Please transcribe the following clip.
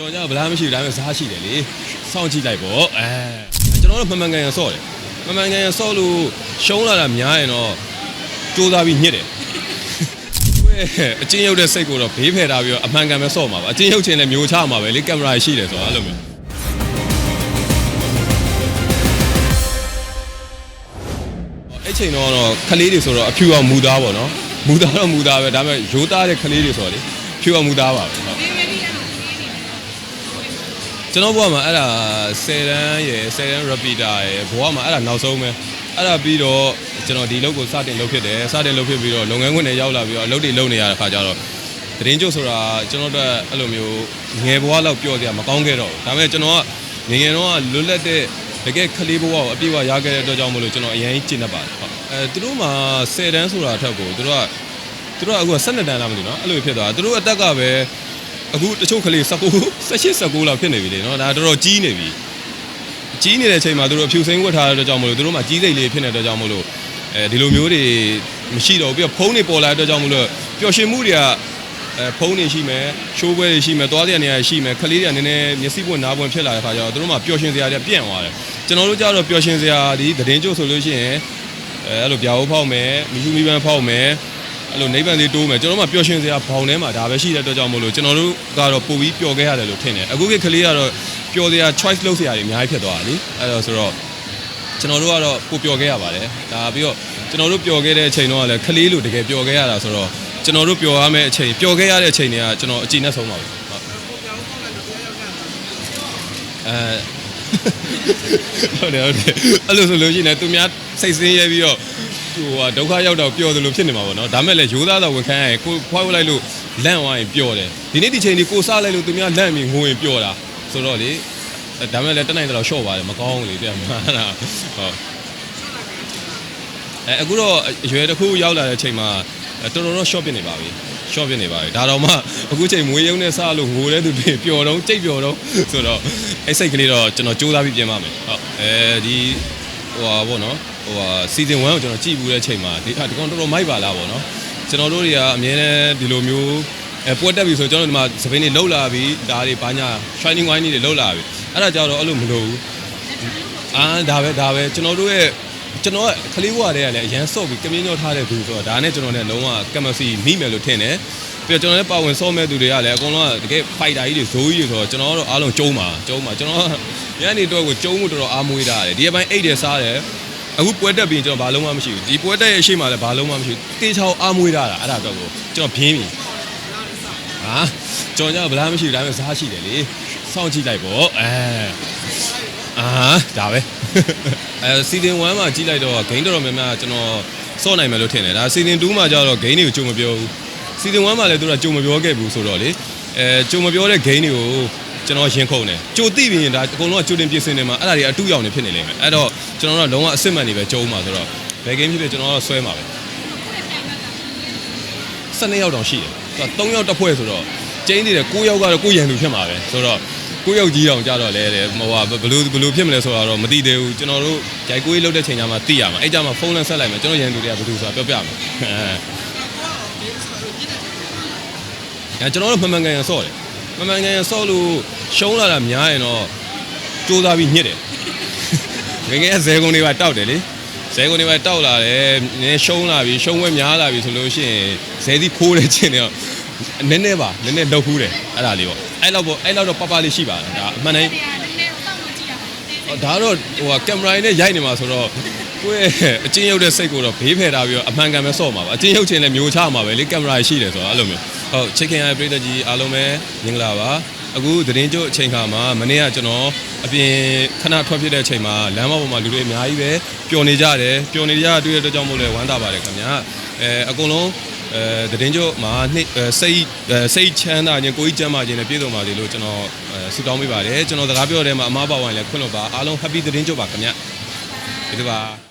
ကျွန်တော်ကဗလားမရှိဘူးဒါပေမဲ့စားရှိတယ်လေစောင့်ကြည့်လိုက်ပေါ့အဲကျွန်တော်တို့မှန်မှန်ကန်ကန်ဆော့တယ်မှန်မှန်ကန်ကန်ဆော့လို့ရှုံးလာတာများရင်တော့စူးစမ်းပြီးညစ်တယ်ကိုယ့်ရဲ့အချင်းရုပ်တဲ့စိတ်ကိုတော့ဘေးဖယ်ထားပြီးတော့အမှန်ကန်ပဲဆော့မှာပါအချင်းရုပ်ချင်းလည်းမျိုးချမှာပဲလေကင်မရာရှိတယ်ဆိုတော့အဲ့လိုမျိုးအဲ့ချိန်တော့တော့ခလေးတွေဆိုတော့အဖြူအောင်မူသားပေါ့နော်မူသားတော့မူသားပဲဒါပေမဲ့ရိုးသားတဲ့ခလေးတွေဆိုတော့လေဖြူအောင်မူသားပါပဲဟုတ် ကျွန်တော်ဘဝမှာအဲ့ဒါ10တန်းရယ်10တန်း repeater ရယ်ဘဝမှာအဲ့ဒါနောက်ဆုံးပဲအဲ့ဒါပြီးတော့ကျွန်တော်ဒီလုပ်ကိုစတင်လုပ်ဖြစ်တယ်စတင်လုပ်ဖြစ်ပြီးတော့လုပ်ငန်းခွင်တွေရောက်လာပြီးတော့အလုပ်တွေလုပ်နေရတဲ့ခါကျတော့သတင်းကျုပ်ဆိုတာကျွန်တော်တို့အဲ့လိုမျိုးငယ်ဘဝလောက်ပြောစရာမကောင်းခဲ့တော့ဘူးဒါပေမဲ့ကျွန်တော်ကငယ်ငယ်တော့လွတ်လပ်တဲ့တကယ်ခလေးဘဝကိုအပြည့်အဝရခဲ့တဲ့အတွက်ကြောင့်မလို့ကျွန်တော်အရင်ကျင့်တတ်ပါတယ်ဟုတ်အဲသူတို့မှာ10တန်းဆိုတာအထက်ကိုသူတို့ကသူတို့ကအခုက12တန်းလားမသိဘူးเนาะအဲ့လိုဖြစ်သွားတာသူတို့အသက်ကပဲ အခုတချို့ကလေး19 18 19လောက်ဖြစ်နေပြီလေနော်ဒါတော်တော်ကြီးနေပြီကြီးနေတဲ့အချိန်မှာသူတို့အဖြူစိမ်းဝတ်ထားတဲ့အတွက်ကြောင့်မလို့သူတို့မှကြီးစိတ်လေးဖြစ်နေတဲ့အတွက်ကြောင့်မလို့အဲဒီလိုမျိုးတွေမရှိတော့ဘူးပြီးတော့ဖုန်းတွေပေါ်လာတဲ့အတွက်ကြောင့်မလို့ပျော်ရွှင်မှုတွေကအဲဖုန်းတွေရှိမယ်ရှိုးပွဲတွေရှိမယ်သွားတဲ့နေရာတွေရှိမယ်ခလေးတွေကနည်းနည်းမျက်စိပွင့်နားပွင့်ဖြစ်လာတဲ့အခါကျတော့သူတို့မှပျော်ရွှင်စရာတွေပြန့်သွားတယ်ကျွန်တော်တို့ကြတော့ပျော်ရွှင်စရာဒီသတင်းကြိုဆိုလို့ရှိရင်အဲအဲ့လိုဗျာဟုတ်ဖောက်မယ်မီရှူမီပန်းဖောက်မယ် အဲ့လိုနိဗ္ဗာန်လေးတိုးမယ်ကျွန်တော်တို့မှပျော်ရွှင်စရာဘောင်ထဲမှာဒါပဲရှိတဲ့အတွက်ကြောင့်မို့လို့ကျွန်တော်တို့ကတော့ပို့ပြီးပျော်ခဲ့ရတယ်လို့ထင်တယ်အခုခေတ်ကလေးကတော့ပျော်စရာ choice လုပ်စရာတွေအများကြီးဖြစ်သွားတာလीအဲ့တော့ဆိုတော့ကျွန်တော်တို့ကတော့ပို့ပျော်ခဲ့ရပါတယ်ဒါပြီးတော့ကျွန်တော်တို့ပျော်ခဲ့တဲ့အချိန်တော့လည်းကလေးလိုတကယ်ပျော်ခဲ့ရတာဆိုတော့ကျွန်တော်တို့ပျော်ရမယ့်အချိန်ပျော်ခဲ့ရတဲ့အချိန်တွေကကျွန်တော်အကြည့်နဲ့ဆုံးပါဘူးဟုတ်အဲဟုတ်တယ်ဟုတ်တယ်အဲ့လိုဆိုလို့ရှိရင်လည်းသူများစိတ်ဆင်းရဲပြီးတော့ ဟိုဟာဒုက္ခရောက်တော့ပျော်သလိုဖြစ်နေမှာပေါ့နော်ဒါမဲ့လည်းရိုးသားတော့ဝန်ခံရရင်ကိုခွားဝလိုက်လို့လန့်သွားရင်ပျော်တယ်ဒီနေ့ဒီချိန်ဒီကိုစားလိုက်လို့သူများလန့်ပြီးငိုရင်ပျော်တာဆိုတော့လေဒါမဲ့လည်းတက်နိုင်တော့ရှော့ပါတယ်မကောင်းဘူးလေတဲ့မှာဟုတ်အဲအခုတော့အရွယ်တစ်ခုရောက်လာတဲ့အချိန်မှာတော်တော်တော့ short ဖြစ်နေပါပြီ short ဖြစ်နေပါပြီဒါတော့မှအခုချိန်မွေးရုံနဲ့စားလို့ငိုတဲ့သူတွေပျော်တော့ကြိတ်ပျော်တော့ဆိုတော့အဲ့စိတ်ကလေးတော့ကျွန်တော်စူးစမ်းပြီးပြင်ပါမယ်ဟုတ်အဲဒီဟိုဟာပေါ့နော် ဟိုဟာ season 1ကိုကျွန်တော်ကြည့်ဘူးတဲ့ချိန်မှာဒီဒီကောင်တော်တော်မိုက်ပါလားပေါ့နော်ကျွန်တော်တို့တွေကအမြဲတမ်းဒီလိုမျိုးအဲပွက်တက်ပြီဆိုကျွန်တော်ဒီမှာစပိန်တွေလှုပ်လာပြီဒါတွေဘာညာ shining wine တွေလှုပ်လာပြီအဲ့ဒါကြောင့်တော့အဲ့လိုမလို့ဘူးအာဒါပဲဒါပဲကျွန်တော်တို့ရဲ့ကျွန်တော်ကခလေးဘွားတွေကလည်းအရန်စော့ပြီးကမင်းညောထားတဲ့သူဆိုတော့ဒါနဲ့ကျွန်တော်နဲ့လုံးဝကမစီမိမယ်လို့ထင်တယ်ပြီးတော့ကျွန်တော်လည်းပါဝင်စော့မဲ့သူတွေကလည်းအကုန်လုံးကတကယ် fighter ကြီးတွေဇိုးကြီးတွေဆိုတော့ကျွန်တော်တို့အားလုံးကျုံးပါကျုံးပါကျွန်တော်ညနေတော့ကိုကျုံးမှုတော်တော်အားမွေးတာတယ်ဒီအပိုင်းအိတ်တယ်စားတယ် အခုပွဲတက်ပြီးကျွန်တော်ဘာလုံးမှမရှိဘူးဒီပွဲတက်ရဲ့အရှိမှလည်းဘာလုံးမှမရှိဘူးတေချောင်းအားမွေးတာအဲ့ဒါတော့ကိုကျွန်တော်ဘင်းပြီဟာကျွန်တော်ကဗလားမရှိဘူးဒါပေမဲ့စားရှိတယ်လေစောင့်ကြည့်လိုက်ပေါ့အဲအာဒါပဲအဲစီဇန်1မှာကြည့်လိုက်တော့ဂိမ်းတော်တော်များများကျွန်တော်စော့နိုင်မယ်လို့ထင်တယ်ဒါစီဇန်2မှာကျတော့ဂိမ်းတွေကိုကြုံမပြောဘူးစီဇန်1မှာလည်းသူကကြုံမပြောခဲ့ဘူးဆိုတော့လေအဲကြုံမပြောတဲ့ဂိမ်းတွေကို ကျွန်တော်ရင်ခုန်တယ်ကြိုသိပြီးရင်ဒါအကုန်လုံးကကြိုတင်ပြင်ဆင်နေမှာအဲ့ဒါတွေအတူရောက်နေဖြစ်နေလိမ့်မယ်အဲ့တော့ကျွန်တော်တို့ကလုံးဝအစ်စ်မှန်နေပဲကြုံမှာဆိုတော့ဘယ်ဂိမ်းဖြစ်ဖြစ်ကျွန်တော်ကတော့ဆွဲမှာပဲ12ယောက်တောင်ရှိတယ်သူက3ယောက်တစ်ဖွဲ့ဆိုတော့ကျင်းနေတယ်9ယောက်ကတော့ကိုရန်သူဖြစ်မှာပဲဆိုတော့ကိုယောက်ကြီးအောင်ကြတော့လဲတဲ့ဟိုဟာဘလို့ဘလို့ဖြစ်မလဲဆိုတာတော့မသိသေးဘူးကျွန်တော်တို့ဂျိုက်ကိုကြီးလှုပ်တဲ့ချိန်ကျမှသိရမှာအဲ့ကြမှာဖုန်းလမ်းဆက်လိုက်မယ်ကျွန်တော်ရန်သူတွေကဘယ်သူဆိုတာပြောပြမယ်အဲကျွန်တော်တို့မှန်မှန်ကန်ကန်ဆော့တယ်မှန်မှန်ကန်ကန်ဆော့လို့ ရှုံးလာတာများရင်တော့စူးစမ်းပြီးညစ်တယ်ငယ်ငယ်ဇဲကုန်းတွေပါတောက်တယ်လေဇဲကုန်းတွေပါတောက်လာတယ်နည်းရှုံးလာပြီရှုံးဝဲများလာပြီဆိုလို့ရှိရင်ဇဲသီးဖိုးတဲ့ချင်းတော့နည်းနည်းပါနည်းနည်းလောက်ဖူးတယ်အဲ့ဒါလေးပေါ့အဲ့လောက်ပေါ့အဲ့လောက်တော့ပပလေးရှိပါတယ်ဒါအမှန်တိုင်းဒါတော့ဟိုကကင်မရာနဲ့ရိုက်နေမှာဆိုတော့ကိုယ့်ရဲ့အချင်းရုပ်တဲ့စိတ်ကိုတော့ဘေးဖယ်ထားပြီးတော့အမှန်ကန်ပဲဆော့မှာပါအချင်းရုပ်ချင်းလည်းမျိုးချမှာပဲလေကင်မရာရှိတယ်ဆိုတော့အဲ့လိုမျိုးဟုတ်ချစ်ခင်ရပြည်သက်ကြီးအားလုံးပဲမင်္ဂလာပါ အခုသတင်းကြိုအချိန်ခါမှာမနေ့ကကျွန်တော်အပြင်ခဏထွက်ဖြစ်တဲ့အချိန်မှာလမ်းမပေါ်မှာလူတွေအများကြီးပဲပျော်နေကြတယ်ပျော်နေကြတွေ့တဲ့အတွက်ကြောင့်မို့လဲဝမ်းသာပါတယ်ခင်ဗျာအဲအကုန်လုံးအဲသတင်းကြိုမှာနှစ်စိတ်စိတ်ချမ်းသာခြင်းကိုယ်ကြီးကျမ်းမာခြင်းနဲ့ပြည့်စုံပါစေလို့ကျွန်တော်ဆုတောင်းပေးပါတယ်ကျွန်တော်စကားပြောတဲ့မှာအမားပါဝိုင်းလည်းခွင့်လွှတ်ပါအားလုံး happy သတင်းကြိုပါခင်ဗျာဒီပါ